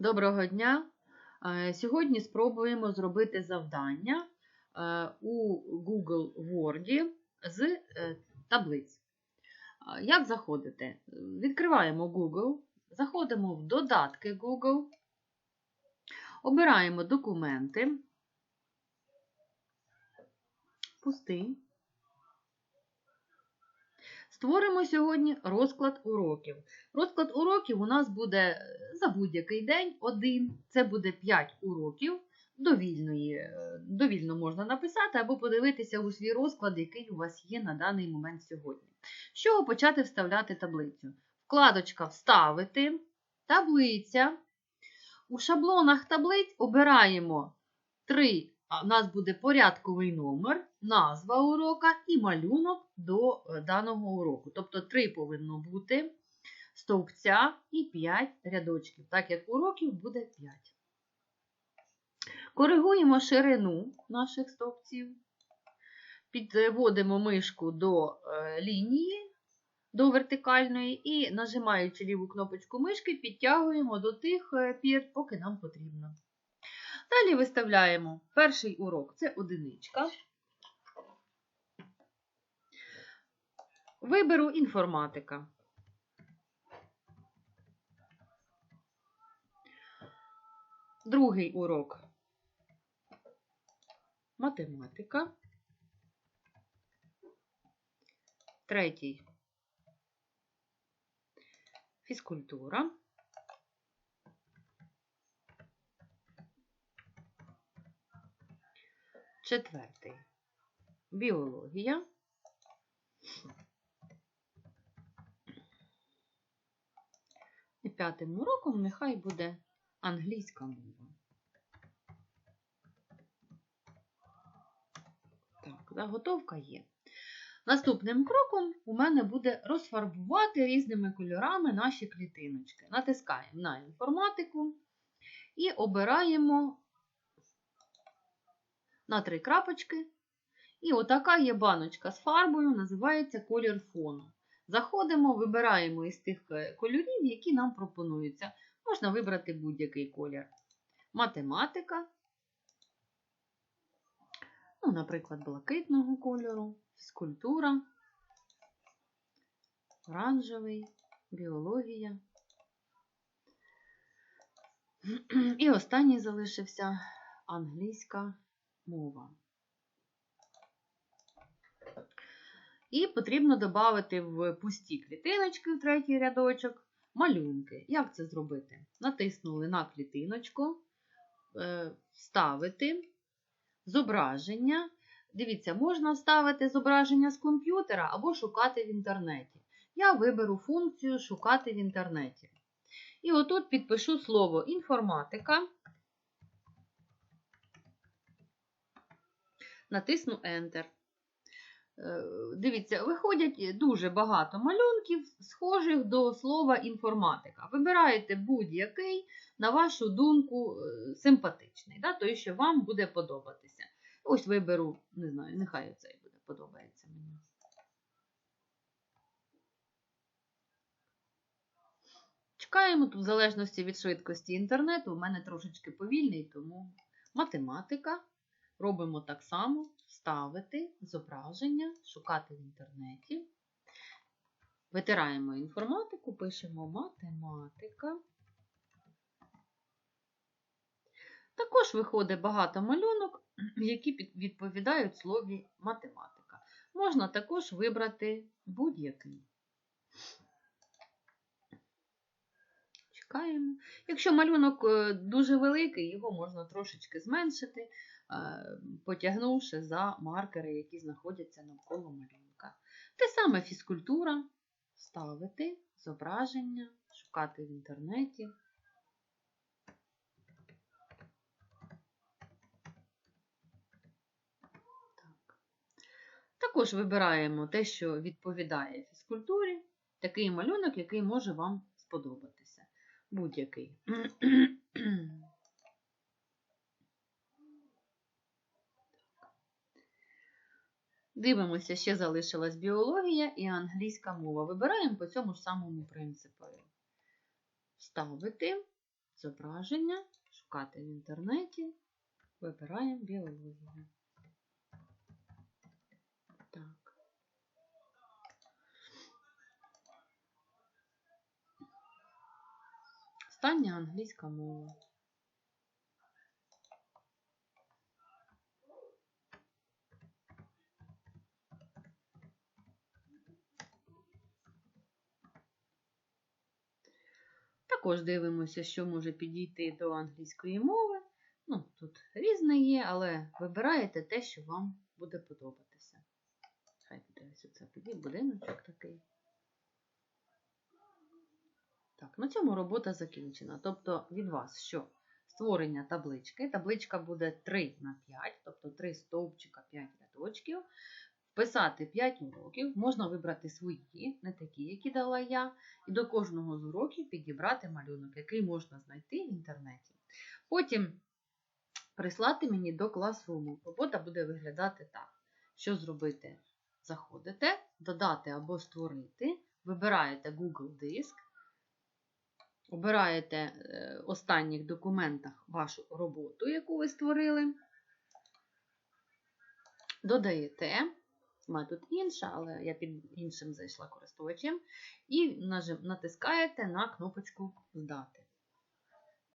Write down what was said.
Доброго дня! Е, Сьогодні спробуємо зробити завдання е, у Google Word з е, таблиць. Як заходити? Відкриваємо Google, заходимо в додатки Google, обираємо документи, пустий. Створимо сьогодні розклад уроків. Розклад уроків у нас буде е, за будь-який день один. Це буде 5 уроків. Довільної, е, довільно можна написати або подивитися у свій розклад, який у вас є на даний момент сьогодні. З чого почати вставляти таблицю? Вкладочка Вставити, таблиця. У шаблонах таблиць обираємо три. У нас буде порядковий номер, назва урока і малюнок до е, даного уроку. Тобто 3 повинно бути стовпця і 5 рядочків, так як уроків буде 5. Коригуємо ширину наших стовпців, підводимо мишку до е, лінії, до вертикальної, і, нажимаючи ліву кнопочку мишки, підтягуємо до тих е, пір, поки нам потрібно. Далі виставляємо перший урок це одиничка. Виберу інформатика. Другий урок математика. Третій фізкультура. Четвертий біологія. І п'ятим уроком нехай буде англійська мова. Так, заготовка є. Наступним кроком у мене буде розфарбувати різними кольорами наші клітиночки. Натискаємо на інформатику і обираємо на три крапочки. І отака є баночка з фарбою, називається колір фону. Заходимо, вибираємо із тих кольорів, які нам пропонуються. Можна вибрати будь-який колір. Математика, ну, наприклад, блакитного кольору, фізкультура, оранжевий, біологія. І останній залишився англійська мова. І потрібно додати в пусті клітиночки в третій рядочок малюнки. Як це зробити? Натиснули на клітиночку, е, вставити зображення. Дивіться, можна вставити зображення з комп'ютера або шукати в інтернеті. Я виберу функцію Шукати в інтернеті. І отут підпишу слово інформатика. Натисну Enter. Е, Дивіться, виходять дуже багато малюнків, схожих до слова інформатика. Вибираєте будь-який, на вашу думку, е, симпатичний, да? той, що вам буде подобатися. Ось виберу, не знаю, нехай оцей буде подобається мені. Чекаємо тут, в залежності від швидкості інтернету, у мене трошечки повільний, тому математика. Робимо так само: вставити зображення, шукати в інтернеті. Витираємо інформатику, пишемо математика. Також виходить багато малюнок, які відповідають слові математика. Можна також вибрати будь-який. Чекаємо. Якщо малюнок е, дуже великий, його можна трошечки зменшити, е, потягнувши за маркери, які знаходяться навколо малюнка. Те саме фізкультура, ставити зображення, шукати в інтернеті. Також вибираємо те, що відповідає фізкультурі, такий малюнок, який може вам сподобатися. Будь-який. Дивимося, ще залишилась біологія і англійська мова. Вибираємо по цьому самому принципу. Вставити зображення, шукати в інтернеті, вибираємо біологію. Англійська мова. Також дивимося, що може підійти до англійської мови. Ну, тут різне є, але вибираєте те, що вам буде подобатися. Хай буде ось оце будиночок такий. Так, на цьому робота закінчена. Тобто від вас що? Створення таблички. Табличка буде 3 на 5, тобто 3 стовпчика, 5 рядочків. Вписати 5 уроків, можна вибрати свої, не такі, які дала я, і до кожного з уроків підібрати малюнок, який можна знайти в інтернеті. Потім прислати мені до класруму. Робота буде виглядати так. Що зробити? Заходите, додати або створити, вибираєте Google Диск, обираєте е, в останніх документах вашу роботу, яку ви створили, додаєте. Мене тут інша, але я під іншим зайшла користувачем. І натискаєте на кнопочку Здати.